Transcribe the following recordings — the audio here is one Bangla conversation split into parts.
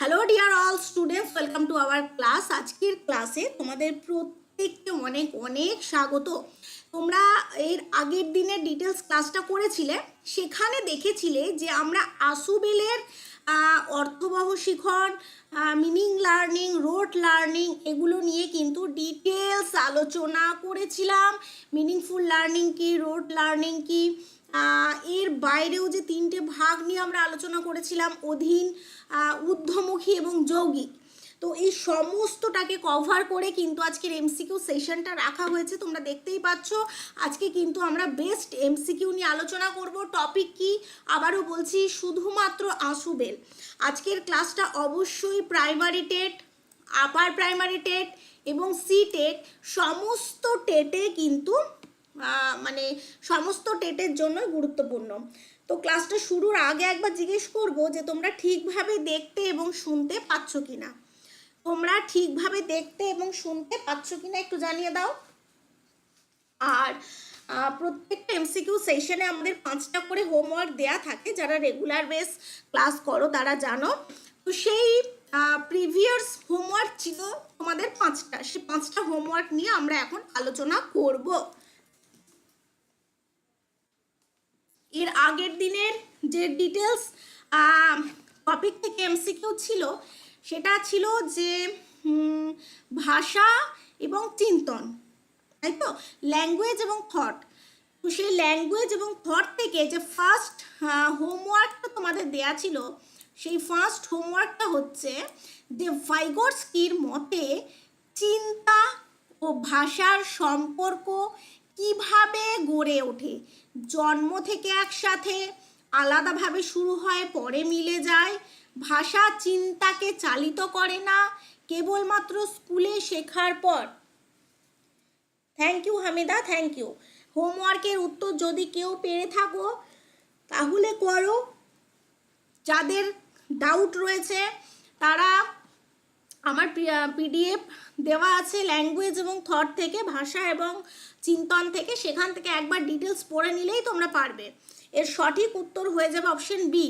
Hello dear all students welcome to our class আজকের ক্লাসে তোমাদের প্রত্যেককে অনেক অনেক স্বাগত। তোমরা এর আগের দিনের ডিটেলস ক্লাসটা করেছিলে। সেখানে দেখেছিলে যে আমরা আসুবেলের অর্থবহ শিখন মিনিং লার্নিং রোড লার্নিং এগুলো নিয়ে কিন্তু ডিটেলস আলোচনা করেছিলাম। মিনিংফুল লার্নিং কি রোড লার্নিং কি? এর বাইরেও যে তিনটে ভাগ নিয়ে আমরা আলোচনা করেছিলাম, অধীন ঊর্ধ্বমুখী এবং যৌগিক। তো এই সমস্তটাকে কভার করে কিন্তু আজকের এমসিকিউ সেশনটা রাখা হয়েছে, তোমরা দেখতেই পাচ্ছ। আজকে কিন্তু আমরা বেস্ট এমসিকিউ নিয়ে আলোচনা করব। টপিক কি? আবারও বলছি, শুধুমাত্র আসুবেল আজকের ক্লাসটা অবশ্যই primary TET upper primary TET এবং সি টেট, সমস্ত টেটে কিন্তু মানে সমস্ত টেটের জন্যই গুরুত্বপূর্ণ। তো ক্লাসটা শুরুর আগে একবার জিজ্ঞেস করব যে তোমরা ঠিকভাবে দেখতে এবং শুনতে পাচ্ছ কি না তোমরা ঠিকভাবে দেখতে এবং শুনতে পাচ্ছ কি না একটু জানিয়ে দাও। আর প্রত্যেকটা এমসিকিউ সেশনে আমাদের পাঁচটা করে হোমওয়ার্ক দেয়া থাকে। যারা রেগুলার বেস ক্লাস করো, তারা জানো। তো সেই প্রিভিয়াস হোমওয়ার্ক ছিল তোমাদের পাঁচটা। সেই পাঁচটা হোমওয়ার্ক নিয়ে আমরা এখন আলোচনা করব। এর আগের দিনের যে ডিটেলস টপিক থেকে এমসিকিউ ছিল, সেটা ছিল যে ভাষা এবং চিন্তন, তাই তো? ল্যাঙ্গুয়েজ এবং থট তো সেই ল্যাঙ্গুয়েজ এবং থট থেকে যে ফার্স্ট হোমওয়ার্কটা তোমাদের দেয়া ছিল, সেই ফার্স্ট হোমওয়ার্কটা হচ্ছে যে ভাইগোরস্কির মতে চিন্তা ও ভাষার সম্পর্ক কীভাবে গড়ে ওঠে? জন্ম থেকে একসাথে আলাদাভাবে শুরু হয়, পরে মিলে যায়। ভাষা চিন্তাকে চালিত করে না, কেবলমাত্র স্কুলে শেখার পর। Thank you Hamida thank you হোমওয়ার্কের উত্তর যদি কেউ পেরে থাকো, তাহলে করো। যাদের ডাউট রয়েছে, তারা আমার পিডিএফ দেওয়া আছে ল্যাঙ্গুয়েজ এবং থট থেকে, ভাষা এবং চিন্তন থেকে। সেখান থেকে একবার ডিটেলস পড়ে নিলেই তোমরা পারবে। এর সঠিক উত্তর হয়ে যাবে অপশন বি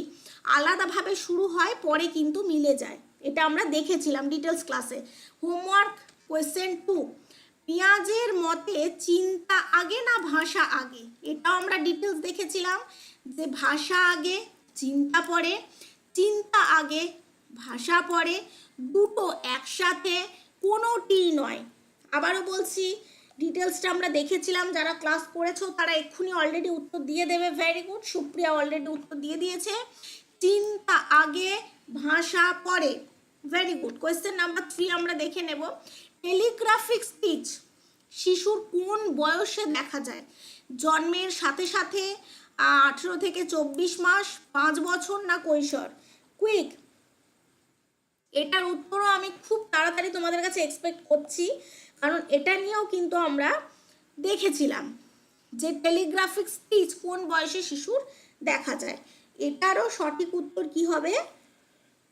আলাদাভাবে শুরু হয়, পরে কিন্তু মিলে যায়। এটা আমরা দেখেছিলাম ডিটেলস ক্লাসে হোমওয়ার্ক কোয়েশ্চেন টু পেঁয়াজের মতে চিন্তা আগে না ভাষা আগে? এটাও আমরা ডিটেলস দেখেছিলাম যে ভাষা আগে, চিন্তা পরে। চিন্তা আগে, ভাষা পড়ে দুটো একসাথে কোনোটি নয়। আবারও বলছি ডিটেলসটা আমরা দেখেছিলাম, যারা ক্লাস করেছ, তারা এক্ষুনি অলরেডি উত্তর দিয়ে দেবে। ভেরি গুড সুপ্রিয়া অলরেডি উত্তর দিয়ে দিয়েছে। চিন্তা আগে, ভাষা পরে। Very good question number three আমরা দেখে নেব। টেলিগ্রাফিক স্পিচ শিশুর কোন বয়সে দেখা যায়? জন্মের সাথে সাথে আঠেরো থেকে চব্বিশ মাস, পাঁচ বছর না কৈশোর? কুইক এটার উত্তরও আমি খুব তাড়াতাড়ি তোমাদের কাছে এক্সপেক্ট করছি, কারণ এটা নিয়েও কিন্তু আমরা দেখেছিলাম যে টেলিগ্রাফিক স্পিচ কোন বয়সে শিশুর দেখা যায়। এটারও সঠিক উত্তর কি হবে?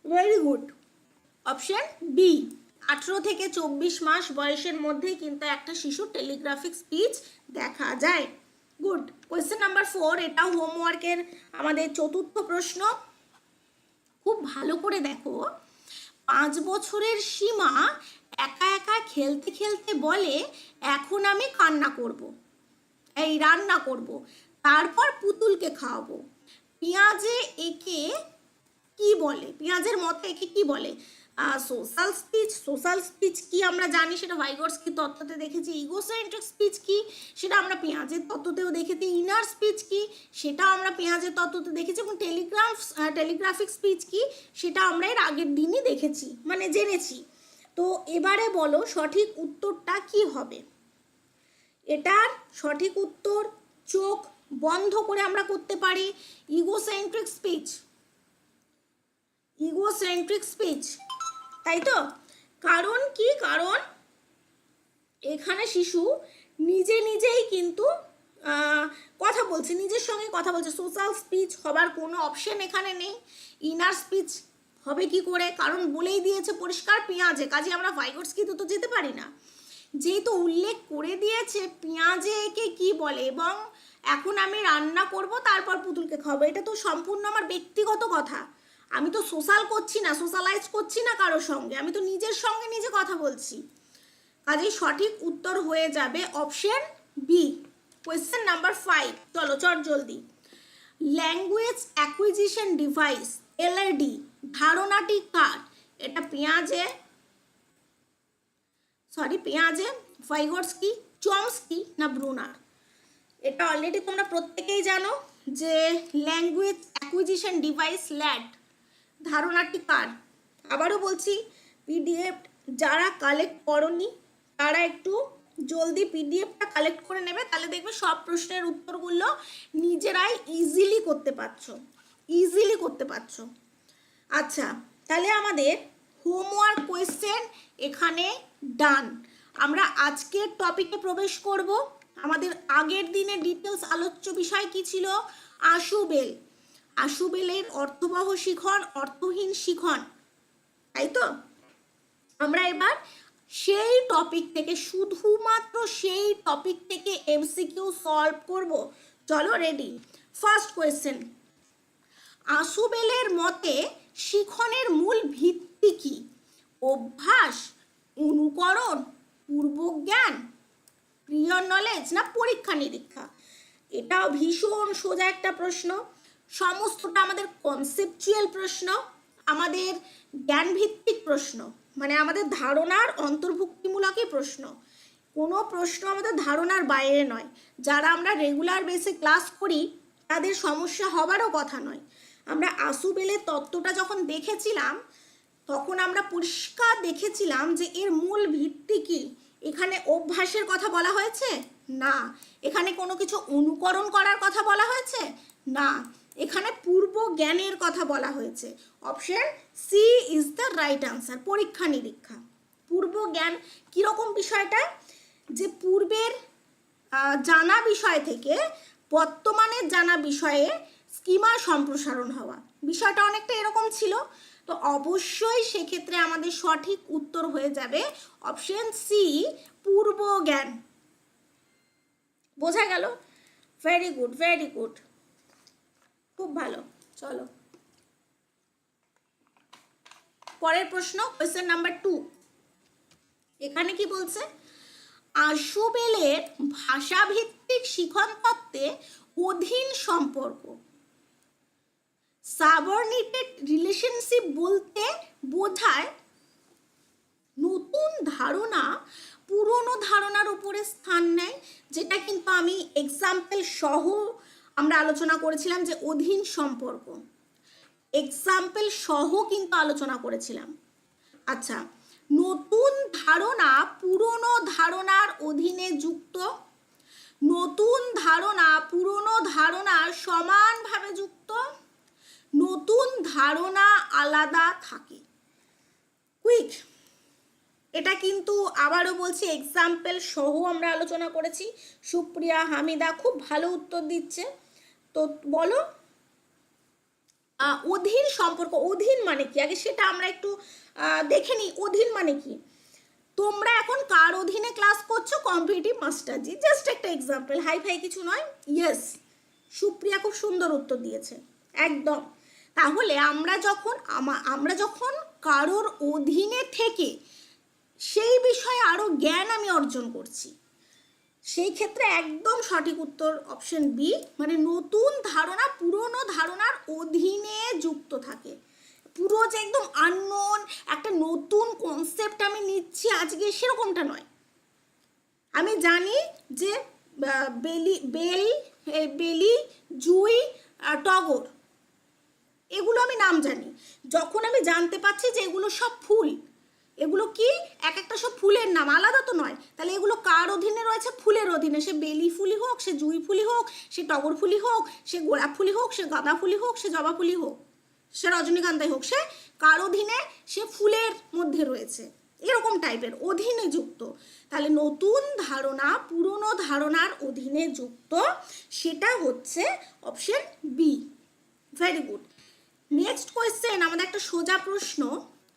ভেরি গুড অপশন বি আঠেরো থেকে চব্বিশ মাস বয়সের মধ্যে কিন্তু একটা শিশু টেলিগ্রাফিক স্পিচ দেখা যায়। গুড কোয়েশ্চেন নাম্বার ফোর এটাও হোমওয়ার্কের আমাদের চতুর্থ প্রশ্ন। খুব ভালো করে দেখো। পাঁচ বছরের সীমা একা একা খেলতে খেলতে বলে, এখন আমি কান্না করব। এই রান্না করব। তারপর পুতুলকে খাওয়াবো পেঁয়াজে একে কি বলে পেঁয়াজের মতে একে কি বলে সোশ্যাল স্পিচ সোশ্যাল স্পিচ কি আমরা জানি সেটা ভাইগর্সকি তত্ত্বতে দেখেছি? ইগোসেন্ট্রিক স্পিচ কি? সেটা আমরা পেঁয়াজের তত্ত্বতেও দেখেছি। ইনার স্পিচ কি? সেটা আমরা পেঁয়াজের তত্ত্বতে দেখেছি। এবং টেলিগ্রাফ টেলিগ্রাফিক স্পিচ কি? সেটা আমরা এর আগের দিনই দেখেছি মানে জেনেছি। তো এবারে বলো, সঠিক উত্তরটা কি হবে? এটার সঠিক উত্তর চোখ বন্ধ করে আমরা করতে পারি। ইগোসেন্ট্রিক স্পিচ ইগোসেন্ট্রিক স্পিচ তাই তো? কারণ কি? কারণ এখানে শিশু নিজে নিজেই কিন্তু কথা বলছে, নিজের সঙ্গে কথা বলছে। সোশ্যাল স্পিচ হবার কোনো অপশন এখানে নেই। ইনার স্পিচ হবে কি করে? কারণ বলেই দিয়েছে পরিষ্কার পেঁয়াজে। কাজে আমরা ভাইগোটস কিন্তু তো যেতে পারি না। যেহেতু উল্লেখ করে দিয়েছে, পেঁয়াজে একে কি বলে? এবং এখন আমি রান্না করব, তারপর পুতুলকে খাওয়াবো। এটা তো সম্পূর্ণ আমার ব্যক্তিগত কথা। আমি তো সোশ্যাল করছি না সোশ্যালাইজ করছি না কারোর সঙ্গে। আমি তো নিজের সঙ্গে নিজে কথা বলছি। কাজেই সঠিক উত্তর হয়ে যাবে option B question number five চলো, চট জলদি। ল্যাঙ্গুয়েজ অ্যাকুইজিশন ডিভাইস এলআইডি ধারণাটি কার? এটা পেঁয়াজে সরি পেঁয়াজে, ভাইগটসকি, চমস্কি না ব্রুনার? এটা অলরেডি তোমরা প্রত্যেকেই জানো যে ল্যাঙ্গুয়েজ অ্যাকুইজিশন ডিভাইস ল্যাড ধারণাটি কার? আবারও বলছি পিডিএফ যারা কালেক্ট করনি, তারা একটু জলদি পিডিএফটা কালেক্ট করে নেবে, তাহলে দেখবে সব প্রশ্নের উত্তরগুলো নিজেরাই ইজিলি করতে পারছ ইজিলি করতে পারছ। আচ্ছা তাহলে আমাদের হোমওয়ার্ক কোয়েশ্চেন এখানে ডান আমরা আজকের টপিকে প্রবেশ করব। আমাদের আগের দিনে ডিটেলস আলোচ্য বিষয় কি ছিল? আশুবেল। আশুবেলের অর্থবহ শিখন অর্থহীন শিখন তাই তো? আমরা এবার সেই টপিক থেকে, শুধুমাত্র সেই টপিক থেকে এমসিকিউ সলভ করব। চলো রেডি ফার্স্ট কোয়েশ্চেন আশুবেলের মতে শিখনের মূল ভিত্তি কি? অভ্যাস, অনুকরণ, পূর্বজ্ঞান প্রিয় নলেজ না পরীক্ষা নিরীক্ষা এটাও ভীষণ সোজা একটা প্রশ্ন। সমস্তটা আমাদের কনসেপচুয়াল প্রশ্ন, আমাদের জ্ঞানভিত্তিক প্রশ্ন মানে আমাদের ধারণার অন্তর্ভুক্তিমূলকই প্রশ্ন। কোনো প্রশ্ন আমাদের ধারণার বাইরে নয়। যারা আমরা রেগুলার বেসে ক্লাস করি, তাদের সমস্যা হবারও কথা নয়। আমরা আসুবেলের তত্ত্বটা যখন দেখেছিলাম, তখন আমরা পরিষ্কার দেখেছিলাম যে এর মূল ভিত্তি কি। এখানে অভ্যাসের কথা বলা হয়েছে? না। এখানে কোনো কিছু অনুকরণ করার কথা বলা হয়েছে? না। এখানে পূর্ব জ্ঞানের কথা বলা হয়েছে। Option C is the right answer পরীক্ষা নিরীক্ষা। পূর্ব জ্ঞান কীরকম বিষয়টা? যে পূর্বের জানা বিষয় থেকে বর্তমানের জানা বিষয়ে স্কিমা সম্প্রসারণ হওয়া। বিষয়টা অনেকটা এরকম ছিল। তো অবশ্যই সেক্ষেত্রে আমাদের সঠিক উত্তর হয়ে যাবে অপশন সি পূর্ব জ্ঞান। বোঝা গেল? ভেরি গুড ভেরি গুড খুব ভালো, চলো। পরের প্রশ্ন কোয়েশ্চেন নাম্বার টু এখানে কি বলছে? আশুবেলের ভাষাভিত্তিক শিখন তত্ত্বে অধীন সম্পর্ক। সাবর্নিটেড রিলেশনশিপ বলতে বোঝায় নতুন ধারণা, পুরনো ধারণার উপরে স্থান নেয়, যেটা কিন্তু আমি এক্সাম্পল সহ আমরা আলোচনা করেছিলাম যে অধীন সম্পর্ক। এক্সাম্পল সহ কিন্তু আলোচনা করেছিলাম। আচ্ছা নতুন ধারণা পুরনো ধারণার অধীনে যুক্ত। নতুন ধারণা পুরনো ধারণার সমানভাবে যুক্ত। নতুন ধারণা আলাদা থাকে। কুইক এটা কিন্তু আবারও বলছি এক্সাম্পল সহ আমরা আলোচনা করেছি। সুপ্রিয়া, হামিদা খুব ভালো উত্তর দিচ্ছে। তো বলো। অধীন সম্পর্ক, অধীন মানে কি? আগে সেটা আমরা একটু দেখে নিই, অধীন মানে কি? তোমরা এখন কার অধীনে ক্লাস করছ? কম্পিটিভ মাস্টারজি জাস্ট একটা এক্সাম্পল হাই ফাই কিছু নয়? ইয়েস সুপ্রিয়া খুব সুন্দর উত্তর দিয়েছে, একদম। তাহলে আমরা যখন, আমা- আমরা যখন কারোর অধীনে থেকে সেই বিষয়ে আরও জ্ঞান আমি অর্জন করছি সেই ক্ষেত্রে একদম সঠিক উত্তর অপশন বি মানে নতুন ধারণা, পুরনো ধারণার অধীনে যুক্ত থাকে। পুরো যে একদম আননোন একটা নতুন কনসেপ্ট আমি নিচ্ছি আজকে সেরকমটা নয়। আমি জানি যে বেলি, বেল বেলি, জুই টগর, এগুলো আমি নাম জানি। যখন আমি জানতে পারছি যে এগুলো সব ফুল এগুলো কি? এক একটা সব ফুলের নাম, আলাদা তো নয়। তাহলে এগুলো কার অধীনে রয়েছে? ফুলের অধীনে। সে বেলি ফুলি হোক, সে জুই ফুলি হোক, সে টগর ফুলি হোক, সে গোলাপ ফুলি হোক, সে গাঁদা ফুলি হোক, সে জবা ফুলি হোক, সে রজনীকান্তাই হোক, সে কার অধীনে? সে ফুলের মধ্যে রয়েছে। এরকম টাইপের অধীনে যুক্ত। তাহলে নতুন ধারণা, পুরনো ধারণার অধীনে যুক্ত, সেটা হচ্ছে option B very good next question আমাদের একটা সোজা প্রশ্ন।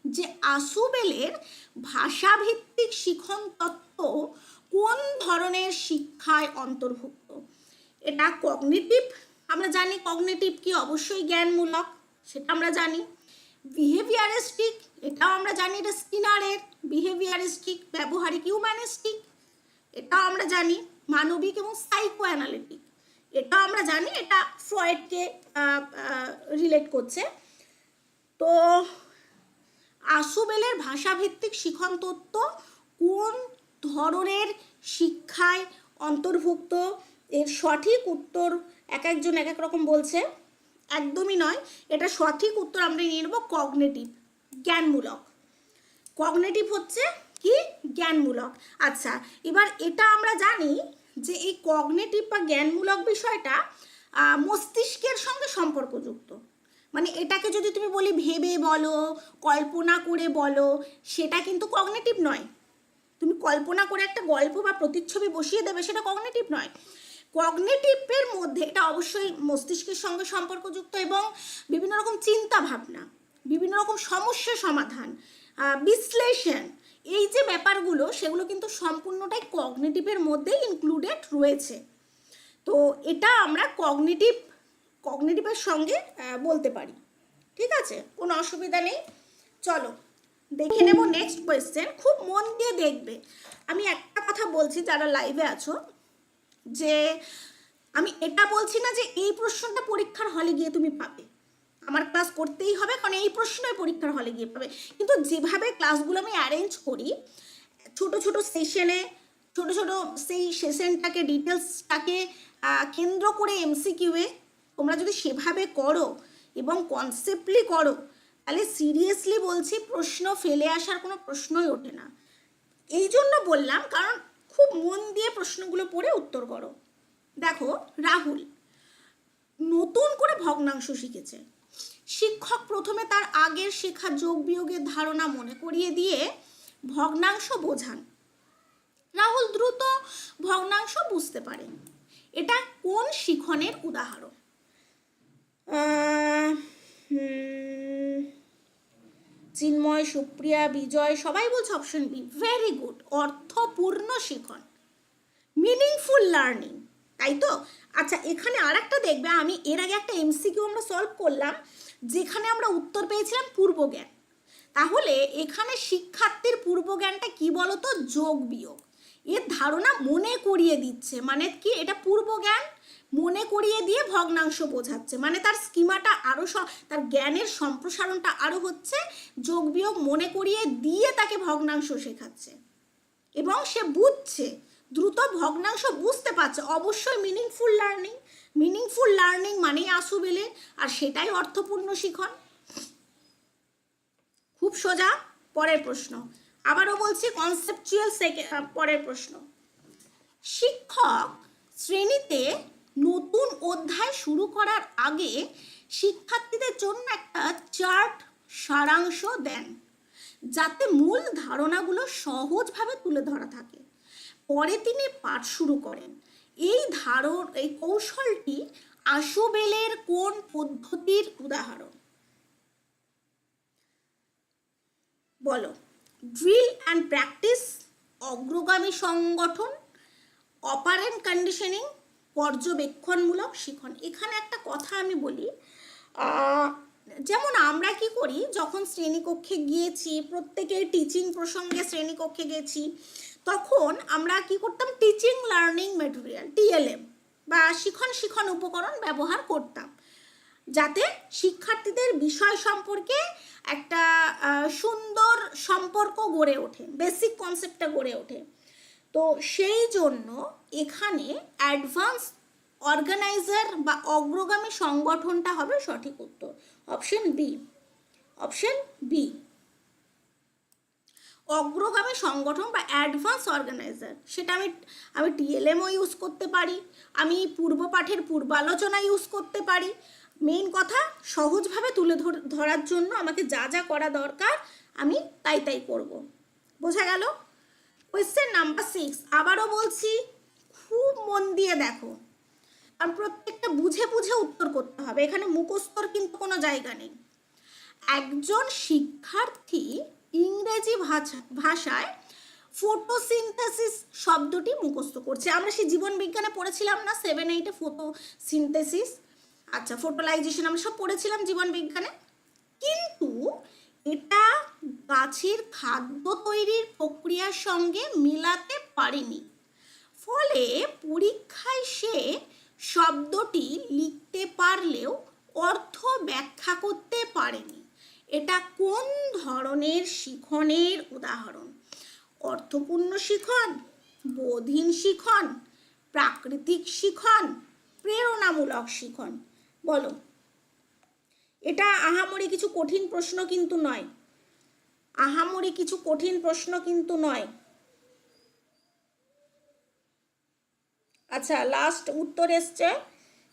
যে আসুবেলের ভাষাভিত্তিক শিখন তত্ত্ব কোন ধরনের শিক্ষায় অন্তর্ভুক্ত? এটা কগনিটিভ আমরা জানি কগনিটিভ কি অবশ্যই জ্ঞানমূলক, সেটা আমরা জানি। বিহেভিয়ারিস্টিক এটাও আমরা জানি এটা স্কিনারের। বিহেভিয়ারিস্টিক ব্যবহারিক হিউম্যানিস্টিক এটাও আমরা জানি। মানবিক এবং সাইকো অ্যানালিটিক এটা আমরা জানি। এটা ফ্রয়েডকে রিলেট করছে। তো আসুবেলের ভাষাভিত্তিক শিখন তত্ত্ব কোন ধরনের শিক্ষায় অন্তর্ভুক্ত? এর সঠিক উত্তর এক একজন এক এক রকম বলছে। একদমই নয়। এটা সঠিক উত্তর আমরা নিয়ে নেব কগনেটিভ জ্ঞানমূলক। কগনেটিভ হচ্ছে কি? জ্ঞানমূলক। আচ্ছা এবার এটা আমরা জানি যে এই কগনেটিভ বা জ্ঞানমূলক বিষয়টা মস্তিষ্কের সঙ্গে সম্পর্কযুক্ত। মানে এটাকে যদি তুমি বলি ভেবে বলো, কল্পনা করে বলো, সেটা কিন্তু কগনেটিভ নয়। তুমি কল্পনা করে একটা গল্প বা প্রতিচ্ছবি বসিয়ে দেবে, সেটা কগনেটিভ নয়। কগনেটিভের মধ্যে এটা অবশ্যই মস্তিষ্কের সঙ্গে সম্পর্কযুক্ত এবং বিভিন্ন রকম চিন্তা ভাবনা, বিভিন্ন রকম সমস্যা সমাধান বিশ্লেষণ, এই যে ব্যাপারগুলো, সেগুলো কিন্তু সম্পূর্ণটাই কগনেটিভের মধ্যেই ইনক্লুডেড রয়েছে। তো এটা আমরা কগনেটিভ কগনেটিভের সঙ্গে বলতে পারি। ঠিক আছে? কোনো অসুবিধা নেই। চলো, দেখে নেব নেক্সট কোয়েশ্চেন খুব মন দিয়ে দেখবে। আমি একটা কথা বলছি, যারা লাইভে আছো, যে আমি এটা বলছি না যে এই প্রশ্নটা পরীক্ষার হলে গিয়ে তুমি পাবে। আমার ক্লাস করতেই হবে, কারণ এই প্রশ্নই পরীক্ষার হলে গিয়ে পাবে। কিন্তু যেভাবে ক্লাসগুলো আমি অ্যারেঞ্জ করি, ছোট ছোট সেশনে ছোট ছোট সেই সেশনটাকে ডিটেলসটাকে কেন্দ্র করে এমসিকিউয়ে তোমরা যদি সেভাবে করো এবং কনসেপ্টলি করো, তাহলে সিরিয়াসলি বলছি প্রশ্ন ফেলে আসার কোনো প্রশ্নই ওঠে না। এই জন্য বললাম কারণ খুব মন দিয়ে প্রশ্নগুলো পড়ে উত্তর করো। দেখো, রাহুল নতুন করে ভগ্নাংশ শিখেছে। শিক্ষক প্রথমে তার আগের শেখা যোগ বিয়োগের ধারণা মনে করিয়ে দিয়ে ভগ্নাংশ বোঝান। রাহুল দ্রুত ভগ্নাংশ বুঝতে পারে। এটা কোন শিখনের উদাহরণ? চিন্ময়, সুপ্রিয়া, বিজয়, সবাই বলছে অপশন বি ভেরি গুড অর্থপূর্ণ শিখন মিনিংফুল লার্নিং তাই তো? আচ্ছা এখানে আর একটা দেখবে, আমি এর আগে একটা এমসিকিউ আমরা সলভ করলাম, যেখানে আমরা উত্তর পেয়েছিলাম পূর্বজ্ঞান তাহলে এখানে শিক্ষার্থীর পূর্বজ্ঞানটা কি বলতো? যোগ বিয়োগ। এর ধারণা মনে করিয়ে দিচ্ছে মানে কি? এটা পূর্বজ্ঞান মনে করিয়ে দিয়ে ভগ্নাংশ বোঝাচ্ছে। মানে তার স্কিমাটা আরও তার জ্ঞানের সম্প্রসারণটা আরও হচ্ছে, যোগ বিয়োগ মনে করিয়ে দিয়ে তাকে ভগ্নাংশ শেখাচ্ছে। এবং সে বুঝছে, দ্রুত ভগ্নাংশ বুঝতে পারছে। অবশ্যই মিনিংফুল লার্নিং মিনিংফুল লার্নিং মানেই আসুবেলে আর সেটাই অর্থপূর্ণ শিখন খুব সোজা, পরের প্রশ্ন। আবারও বলছি কনসেপচুয়াল পরের প্রশ্ন। শিক্ষক শ্রেণীতে নতুন অধ্যায় শুরু করার আগে শিক্ষার্থীদের জন্য একটা চার্ট সারাংশ দেন, যাতে মূল ধারণাগুলো সহজভাবে তুলে ধরা থাকে। পরে তিনি পাঠ শুরু করেন। এই ধারণ, এই কৌশলটি আশুবেলের কোন পদ্ধতির উদাহরণ? বলো। ড্রিল অ্যান্ড প্র্যাকটিস অগ্রগামী সংগঠন অপারেন্ট কন্ডিশনিং পর্যবেক্ষণমূলক শিখন। এখানে একটা কথা আমি বলি যেমন আমরা কি করি, যখন শ্রেণীকক্ষে গিয়েছি প্রত্যেকে টিচিং প্রসঙ্গে শ্রেণীকক্ষে গেছি, তখন আমরা কি করতাম টিচিং লার্নিং মেটেরিয়াল টিএলএম বা শিখন শিখন উপকরণ ব্যবহার করতাম। যাতে শিক্ষার্থীদের বিষয় সম্পর্কে একটা সুন্দর সম্পর্ক গড়ে ওঠে বেসিক কনসেপ্টটা গড়ে ওঠে। তো সেই জন্য এখানে অ্যাডভান্স অর্গানাইজার বা অগ্রগামী সংগঠনটা হবে সঠিক উত্তর। Option B. Option B. অগ্রগামী সংগঠন বা অ্যাডভান্স অর্গানাইজার। সেটা আমি আমি টিএলএমও ইউজ করতে পারি, আমি পূর্ব পাঠের পূর্বালোচনা ইউজ করতে পারি। মেইন কথা, সহজভাবে তুলে ধর- ধরার জন্য আমাকে যা যা করা দরকার, আমি তাই তাই করব। বোঝা গেল? কোয়েশ্চেন নাম্বার সিক্স আবারও বলছি, খুব মন দিয়ে দেখো। আর প্রত্যেকটা বুঝে বুঝে উত্তর করতে হবে, এখানে মুখস্থর কিন্তু কোনো জায়গা নেই। একজন শিক্ষার্থী ইংরেজি ভাষা, ভাষায় ফটোসিনথেসিস শব্দটি মুখস্থ করছে। আমরা সেই জীবন বিজ্ঞানে পড়েছিলাম না সেভেন এইটে ফটোসিনথেসিস আচ্ছা ফটোলাইজেশন আমরা সব পড়েছিলাম জীবন বিজ্ঞানে। কিন্তু এটা গাছের খাদ্য তৈরির প্রক্রিয়ার সঙ্গে মেলাতে পারেনি। ফলে পরীক্ষায় সে শব্দটি লিখতে পারলেও অর্থ ব্যাখ্যা করতে পারেনি। এটা কোন ধরনের শিখনের উদাহরণ? অর্থপূর্ণ শিখন বোধহীন শিখন, প্রাকৃতিক শিখন, প্রেরণামূলক শিখন? বলো এটা আহামরি কিছু কঠিন প্রশ্ন কিন্তু নয়। আহামরি কিছু কঠিন প্রশ্ন কিন্তু নয়। আচ্ছা লাস্ট উত্তর এসছে।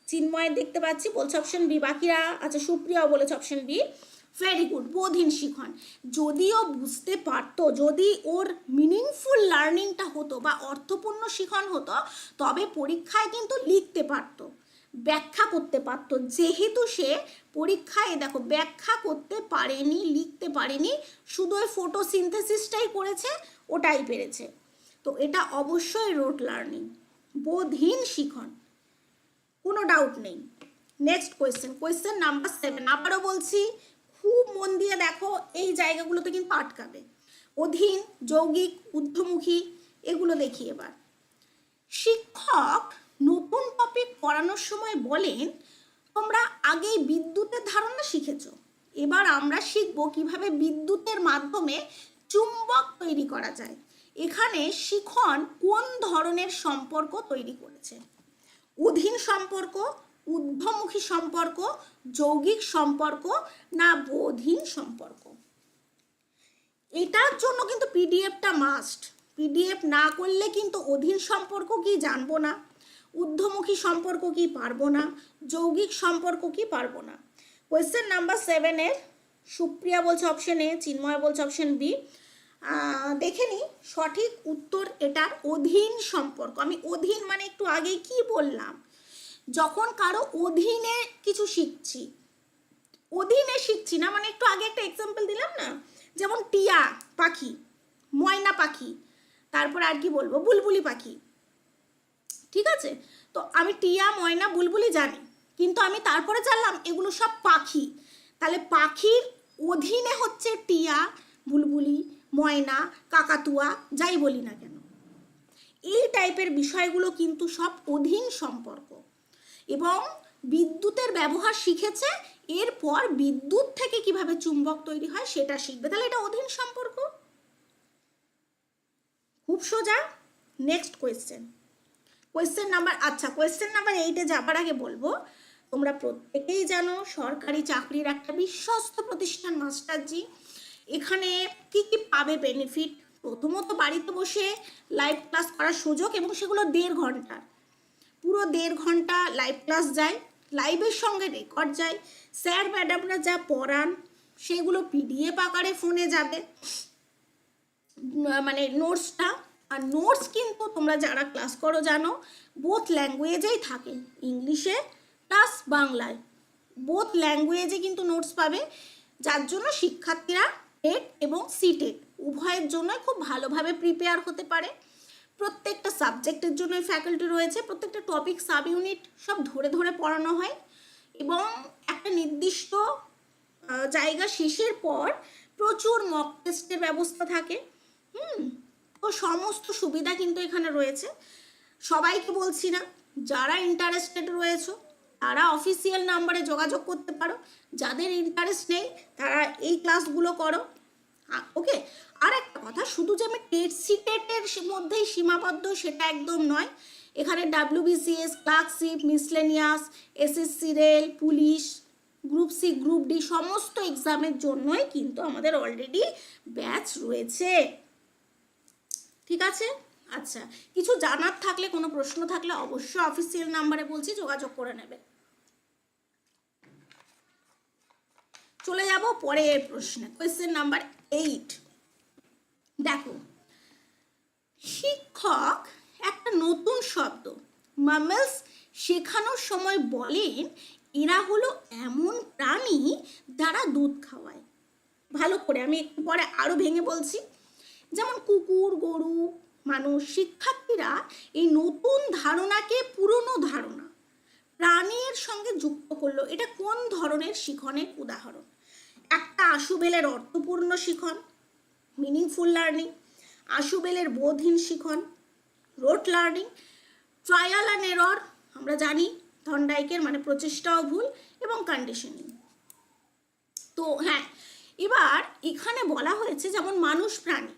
চিন্ময় দেখতে পাচ্ছি, বলছে অপশন বি বাকিরা আচ্ছা সুপ্রিয়াও বলেছে অপশন বি ভেরি গুড বোধহীন শিখন। যদিও বুঝতে পারতো, যদি ওর মিনিংফুল লার্নিংটা হতো বা অর্থপূর্ণ শিখন হতো, তবে পরীক্ষায় কিন্তু লিখতে পারতো। ব্যাখ্যা করতে পারতো। যেহেতু সে পরীক্ষায়, দেখো, ব্যাখ্যা করতে পারেনি, লিখতে পারেনি, শুধু ওই ফটোসিনথেসিসটাই করেছে, ওটাই পেরেছে। তো এটা অবশ্যই রোড লার্নিং বোধহীন শিখন, কোনো ডাউট নেই। Next question question number seven আবারও বলছি, খুব মন দিয়ে দেখো, এই জায়গাগুলোতে কিন্তু আটকাবে। অধীন, যৌগিক, ঊর্ধ্বমুখী, এগুলো দেখি এবার। শিক্ষক নতুন টপিক পড়ানোর সময় বলেন, তোমরা আগেই বিদ্যুতের ধারণা শিখেছ। এবার আমরা শিখব কীভাবে বিদ্যুতের মাধ্যমে চুম্বক তৈরি করা যায়। এখানে শিখন কোন ধরনের সম্পর্ক তৈরি করেছে? অধীন সম্পর্ক ঊর্ধ্বমুখী সম্পর্ক, যৌগিক সম্পর্ক না বোধহীন সম্পর্ক? এটার জন্য কিন্তু পিডিএফটা মাস্ট পিডিএফ না করলে কিন্তু অধীন সম্পর্ক কি জানব না। ঊর্ধ্বমুখী সম্পর্ক কি পারব না? যৌগিক সম্পর্ক কি পারব না? কোয়েশ্চেন নাম্বার সেভেনের সুপ্রিয়া বলছে অপশন এ চিন্ময় বলছে অপশন বি দেখে নি, সঠিক উত্তর এটার অধীন সম্পর্ক। আমি অধীন মানে একটু আগেই কি বললাম? যখন কারও অধীনে কিছু শিখছি, অধীনে শিখছি না মানে একটু আগে একটা এক্সাম্পল দিলাম না? যেমন টিয়া, পাখি, ময়না পাখি, তারপর আর কি বলব? বুলবুলি পাখি। ঠিক আছে? তো আমি টিয়া, ময়না বুলবুলি জানি। কিন্তু আমি তারপরে জানলাম এগুলো সব পাখি। তাহলে পাখির অধীনে হচ্ছে টিয়া, বুলবুলি, ময়না, কাকাতুয়া, যাই বলি না কেন। এই টাইপের বিষয়গুলো কিন্তু সব অধীন সম্পর্ক। এবং বিদ্যুতের ব্যবহার শিখেছে, এরপর বিদ্যুৎ থেকে কীভাবে চুম্বক তৈরি হয় সেটা শিখবে। তাহলে এটা অধীন সম্পর্ক? খুব সোজা। নেক্সট কোয়েশ্চেন কোয়েশ্চেন নাম্বার আচ্ছা কোয়েশ্চেন নাম্বার এইটে যাবার আগে বলব, তোমরা প্রত্যেকেই জানো সরকারি চাকরির একটা বিশ্বস্ত প্রতিষ্ঠান, মাস্টারজি। এখানে কি কি পাবে বেনিফিট প্রথমত বাড়িতে বসে লাইভ ক্লাস করার সুযোগ এবং সেগুলো দেড় ঘণ্টার পুরো দেড় ঘণ্টা লাইভ ক্লাস যায় লাইভের সঙ্গে রেকর্ড যায়। স্যার ম্যাডামরা যা পড়ান, সেগুলো পিডিএফ আকারে ফোনে যাবে। মানে নোটসটা আর নোটস কিন্তু তোমরা যারা ক্লাস করো জানো বোথ ল্যাঙ্গুয়েজেই থাকে, ইংলিশে প্লাস বাংলায়। বোথ ল্যাঙ্গুয়েজে কিন্তু নোটস পাবে, যার জন্য শিক্ষার্থীরা টেট এবং সিটেট উভয়ের জন্য খুব ভালোভাবে প্রিপেয়ার হতে পারে। প্রত্যেকটা সাবজেক্টের জন্যই ফ্যাকাল্টি রয়েছে, প্রত্যেকটা টপিক সাব ইউনিট সব ধরে ধরে পড়ানো হয় এবং একটা নির্দিষ্ট জায়গা শেষের পর প্রচুর মক টেস্টের ব্যবস্থা থাকে। হুম? তো সমস্ত সুবিধা কিন্তু এখানে রয়েছে। সবাইকে বলছি না, যারা ইন্টারেস্টেড রয়েছে, তারা অফিসিয়াল নাম্বারে যোগাযোগ করতে পারো। যাদের ইন্টারেস্ট নেই, তারা এই ক্লাসগুলো করো। ওকে আর একটা কথা, শুধু যে আমি টেট সিটেটের মধ্যেই সীমাবদ্ধ, সেটা একদম নয়। এখানে WBCS clerkship miscellaneous SSC rail police group C group D সমস্ত এক্সামের জন্যই কিন্তু আমাদের অলরেডি ব্যাচ রয়েছে। ঠিক আছে? আচ্ছা কিছু জানার থাকলে, কোনো প্রশ্ন থাকলে অবশ্যই অফিসিয়াল নাম্বারে বলছি, যোগাযোগ করে নেবে। চলে যাব পরের প্রশ্নে কোয়েশ্চেন নাম্বার এইট দেখো, শিক্ষক একটা নতুন শব্দ মামেলস শেখানোর সময় বলেন, এরা হলো এমন প্রাণী যারা দুধ খাওয়ায়। ভালো করে, আমি একটু পরে আরও ভেঙে বলছি। যেমন কুকুর, গরু, মানুষ, শিক্ষার্থীরা এই নতুন ধারণাকে পুরনো ধারণা, প্রাণীর সঙ্গে যুক্ত করল। এটা কোন ধরনের শিখনের উদাহরণ? একটা আশুবেলের অর্থপূর্ণ শিখন মিনিংফুল লার্নিং আশুবেলের বোধহীন শিখন rote learning trial and error আমরা জানি থন্ডাইকের মানে প্রচেষ্টাও ভুল এবং কন্ডিশনিং তো হ্যাঁ এবার এখানে বলা হয়েছে যেমন মানুষ প্রাণী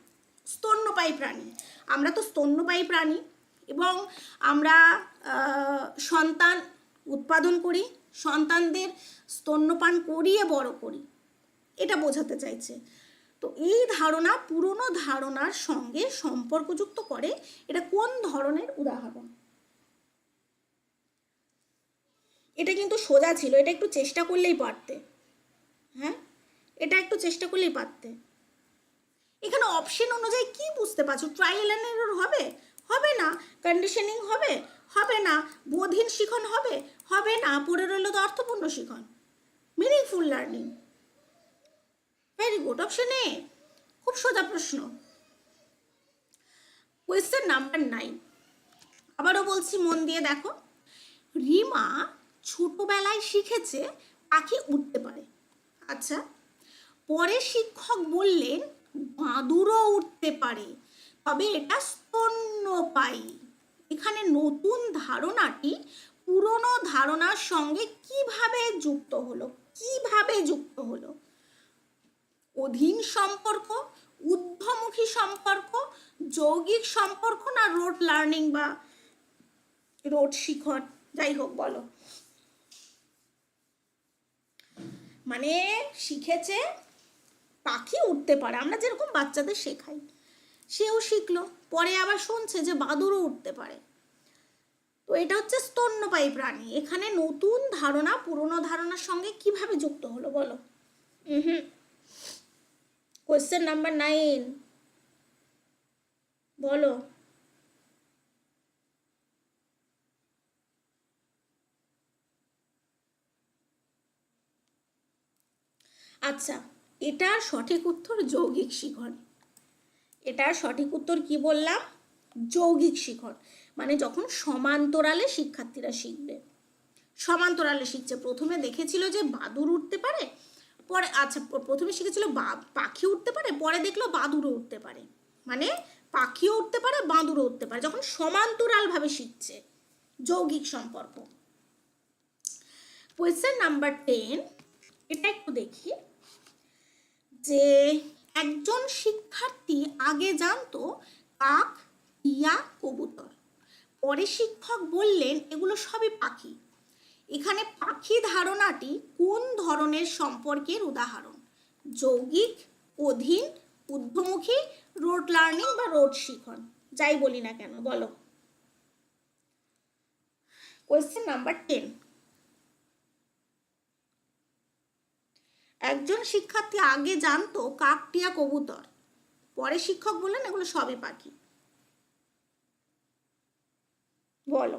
স্তন্যপায়ী প্রাণী। আমরা তো স্তন্যপায়ী প্রাণী এবং আমরা সন্তান উৎপাদন করি, সন্তানদের স্তন্যপান করিয়ে বড় করি। এটা বোঝাতে চাইছে। তো এই ধারণা, পুরনো ধারণার সঙ্গে সম্পর্কযুক্ত করে, এটা কোন ধরনের উদাহরণ? এটা কিন্তু সোজা ছিল, এটা একটু চেষ্টা করলেই পারতে। হ্যাঁ? এটা একটু চেষ্টা করলেই পারতে। এখানে অপশন অনুযায়ী কি বুঝতে পারছ? ট্রায়াল অ্যান্ড এরর হবে? হবে না। কন্ডিশনিং হবে? হবে না। বোধহীন শিখন হবে? হবে না। পড়ে রইল তো অর্থপূর্ণ শিখন। Meaningful learning very good option A খুব সোজা প্রশ্ন। কোয়েশ্চেন নাম্বার নাইন আবারও বলছি, মন দিয়ে দেখো। রিমা ছোটবেলায় শিখেছে, পাখি উঠতে পারে। আচ্ছা। পরে শিক্ষক বললেন বাঁদুরও উঠতে পারে, তবে এটা স্তন্যপায়ী এখানে নতুন ধারণাটি পুরনো ধারণার সঙ্গে কীভাবে যুক্ত হলো? কীভাবে যুক্ত হলো? অধীন সম্পর্ক, ঊর্ধ্বমুখী সম্পর্ক, যৌগিক সম্পর্ক না রোড লার্নিং বা রোড শিখন যাই হোক, বলো। মানে শিখেছে পাখি উঠতে পারে, আমরা যেরকম বাচ্চাদের শেখাই। সেও শিখলো, পরে আবার শুনছে যে বাদুরও উঠতে পারে। তো এটা হচ্ছে স্তন্যপায়ী প্রাণী। এখানে নতুন ধারণা, পুরনো ধারণার সঙ্গে কীভাবে যুক্ত হলো বলো? হুম কোয়েশ্চেন নাম্বার নাইন বলো। আচ্ছা এটার সঠিক উত্তর যৌগিক শিখন এটার সঠিক উত্তর কি বললাম? যৌগিক শিখন মানে যখন সমান্তরালে শিক্ষার্থীরা শিখবে। সমান্তরালে শিখছে। প্রথমে দেখেছিল যে বাদুর উঠতে পারে, পরে আচ্ছা প্রথমে শিখেছিল পাখি উঠতে পারে, পরে দেখল বাদুরও উঠতে পারে। মানে পাখিও উঠতে পারে, বাঁদুরও উঠতে পারে। যখন সমান্তরালভাবে শিখছে যৌগিক সম্পর্ক। কোয়েশ্চেন নাম্বার টেন এটা একটু দেখি। যে একজন শিক্ষার্থী আগে জানতো কাক, টিয়া, কবুতর। পরে শিক্ষক বললেন, এগুলো সবই পাখি। এখানে পাখি ধারণাটি কোন ধরনের সম্পর্কের উদাহরণ? যৌগিক, অধীন, ঊর্ধ্বমুখী রোড লার্নিং বা রোড শিখন? যাই বলি না কেন, বলো। কোয়েশ্চেন নাম্বার টেন একজন শিক্ষার্থী আগে জানতো কাকটিয়া কবুতর। পরে শিক্ষক বললেন, এগুলো সবই পাখি। বলো।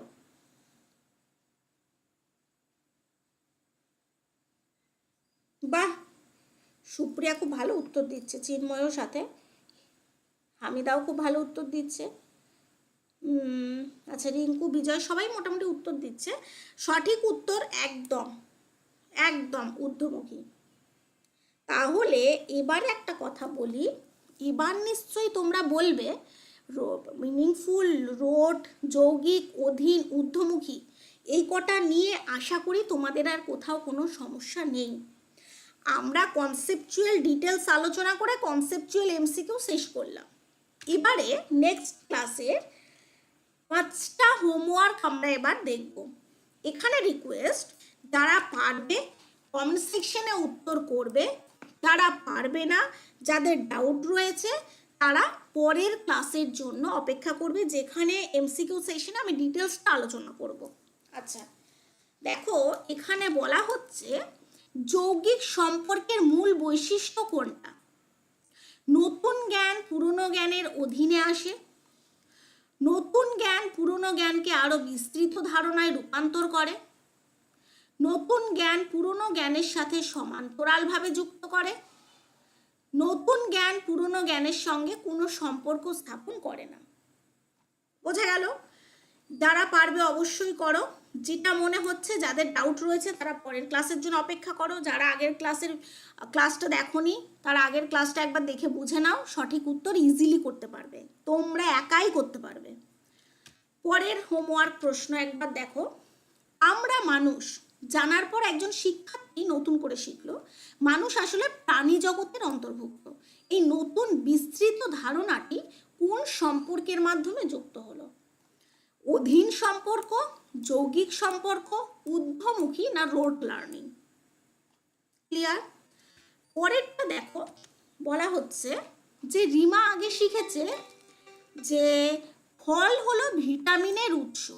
বাহ! সুপ্রিয়া খুব ভালো উত্তর দিচ্ছে চিন্ময়ের সাথে। হামিদাও খুব ভালো উত্তর দিচ্ছে। আচ্ছা রিঙ্কু, বিজয় সবাই মোটামুটি উত্তর দিচ্ছে। সঠিক উত্তর একদম একদম ঊর্ধ্বমুখী। তাহলে এবারে একটা কথা বলি। এবার নিশ্চয়ই তোমরা বলবে মিনিংফুল রোড, যৌগিক, অধীন, ঊর্ধ্বমুখী, এই কটা নিয়ে আশা করি তোমাদের আর কোথাও কোনো সমস্যা নেই। আমরা কনসেপচুয়াল ডিটেলস আলোচনা করে কনসেপচুয়াল এমসিকিউ শেষ করলাম। এবারে নেক্সট ক্লাসের পাঁচটা হোমওয়ার্ক আমরা এবার দেখব। এখানে রিকোয়েস্ট যারা পারবে কমেন্ট সেকশনে উত্তর করবে। যারা পারবে না। যাদের ডাউট রয়েছে তারা পরের ক্লাসের জন্য অপেক্ষা করবে যেখানে এমসিকিউ সেশনে আমি ডিটেলসটা আলোচনা করব। আচ্ছা। দেখো এখানে বলা হচ্ছে যৌগিক সম্পর্কের মূল বৈশিষ্ট্য কোনটা? নতুন জ্ঞান পুরনো জ্ঞানের অধীনে আসে। নতুন জ্ঞান পুরনো জ্ঞানকে আরও বিস্তৃত ধারণায় রূপান্তর করে। নতুন জ্ঞান পুরনো জ্ঞানের সাথে সমান্তরালভাবে যুক্ত করে। নতুন জ্ঞান পুরনো জ্ঞানের সঙ্গে কোনো সম্পর্ক স্থাপন করে না। বোঝা গেল? যারা পারবে অবশ্যই করো। যেটা মনে হচ্ছে, যাদের ডাউট রয়েছে, তারা পরের ক্লাসের জন্য অপেক্ষা করো। যারা আগের ক্লাসের ক্লাসটা দেখোনি, তারা আগের ক্লাসটা একবার দেখে বুঝে নাও। সঠিক উত্তর ইজিলি করতে পারবে। তোমরা একাই করতে পারবে। পরের হোমওয়ার্ক প্রশ্ন একবার দেখো। আমরা মানুষ জানার পর একজন শিক্ষার্থী নতুন করে শিখলো। মানুষ আসলে প্রাণী জগতের অন্তর্ভুক্ত। এই নতুন বিস্তৃত ধারণাটি কোন সম্পর্কের মাধ্যমে যুক্ত হলো? অধীন সম্পর্ক, যৌগিক সম্পর্ক, ঊর্ধ্বমুখী না রোড লার্নিং? ক্লিয়ার? পরেরটা দেখো, বলা হচ্ছে যে রিমা আগে শিখেছে যে ফল হলো ভিটামিনের উৎস।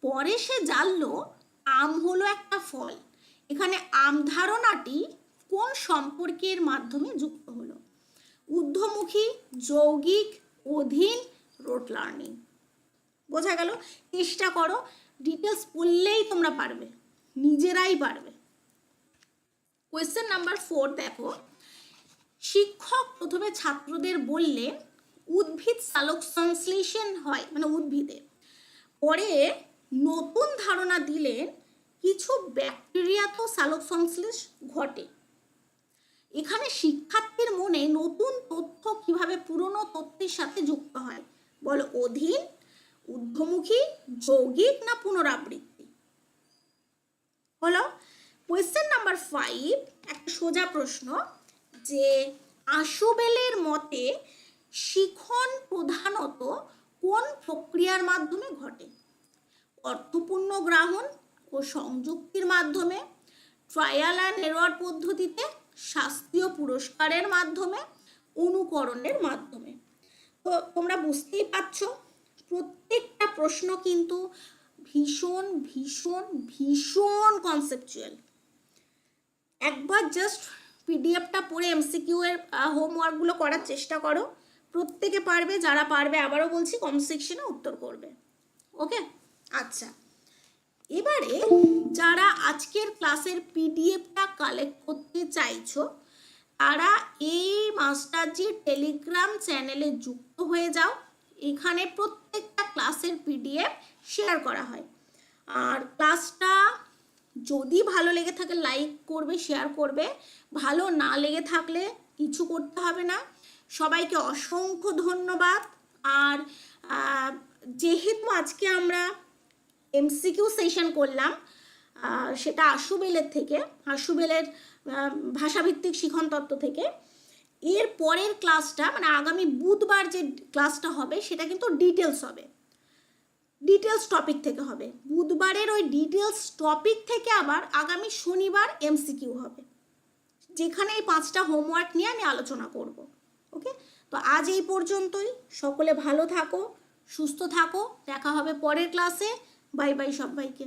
পরে সে জানলো আম হলো একটা ফল। এখানে আম ধারণাটি কোন সম্পর্কের মাধ্যমে যুক্ত হলো? ঊর্ধ্বমুখী, যৌগিক, অধীন রোড লার্নিং বোঝা গেল? চেষ্টা করো ডিটেলস পড়লেই তোমরা পারবে। নিজেরাই পারবে। কোয়েশ্চেন নাম্বার ফোর দেখো। শিক্ষক প্রথমে ছাত্রদের বললেন, উদ্ভিদ সালোক সংশ্লেষণ হয় মানে উদ্ভিদে। পরে নতুন ধারণা দিলেন কিছু ব্যাকটেরিয়া তো সালোক সংশ্লেষ ঘটে। এখানে শিক্ষার্থীর মনে নতুন তথ্য কীভাবে পুরনো তথ্যের সাথে যুক্ত হয়? বলো, অধীন, ঊর্ধ্বমুখী, যৌগিক না পুনরাবৃত্তি? হলো কোয়েশ্চেন নাম্বার ফাইভ একটা সোজা প্রশ্ন, যে আশুবেলের মতে শিখন প্রধানত কোন প্রক্রিয়ার মাধ্যমে ঘটে? অর্থপূর্ণ গ্রহণ ও সংযুক্তির মাধ্যমে ট্রায়াল অ্যান্ড এরর পদ্ধতিতে শাস্ত্রীয় পুরস্কারের মাধ্যমে, অনুকরণের মাধ্যমে। তো তোমরা বুঝতেই পারছ, প্রত্যেকটা প্রশ্ন কিন্তু ভীষণ ভীষণ ভীষণ কনসেপচুয়াল একবার জাস্ট পিডিএফটা পড়ে এমসিকিউ এর হোমওয়ার্কগুলো করার চেষ্টা করো। প্রত্যেকে পারবে, যারা পারবে, আবারও বলছি কমেন্ট সেকশনে উত্তর করবে। ওকে আচ্ছা এবারে যারা আজকের ক্লাসের পিডিএফটা কালেক্ট করতে চাইছো, তারা এই মাস্টারজির টেলিগ্রাম চ্যানেলে যুক্ত হয়ে যাও। এখানে প্রত্যেকটা ক্লাসের পিডিএফ শেয়ার করা হয়। আর ক্লাসটা যদি ভালো লেগে থাকে লাইক করবে শেয়ার করবে। ভালো না লেগে থাকলে কিছু করতে হবে না। সবাইকে অসংখ্য ধন্যবাদ। আর যেহেতু আজকে আমরা এমসিকিউ সেশন করলাম সেটা আশুবেলের থেকে, আশুবেলের ভাষাভিত্তিক শিখন তত্ত্ব থেকে। এর পরের ক্লাসটা মানে আগামী বুধবার যে ক্লাসটা হবে, সেটা কিন্তু ডিটেলস হবে। ডিটেলস টপিক থেকে হবে। বুধবারের ওই ডিটেলস টপিক থেকে আবার আগামী শনিবার এমসিকিউ হবে। যেখানে এই পাঁচটা হোমওয়ার্ক নিয়ে আমি আলোচনা করব। ওকে তো আজ এই পর্যন্তই। সকলে ভালো থাকো, সুস্থ থাকো। দেখা হবে পরের ক্লাসে বাই বাই সবাইকে।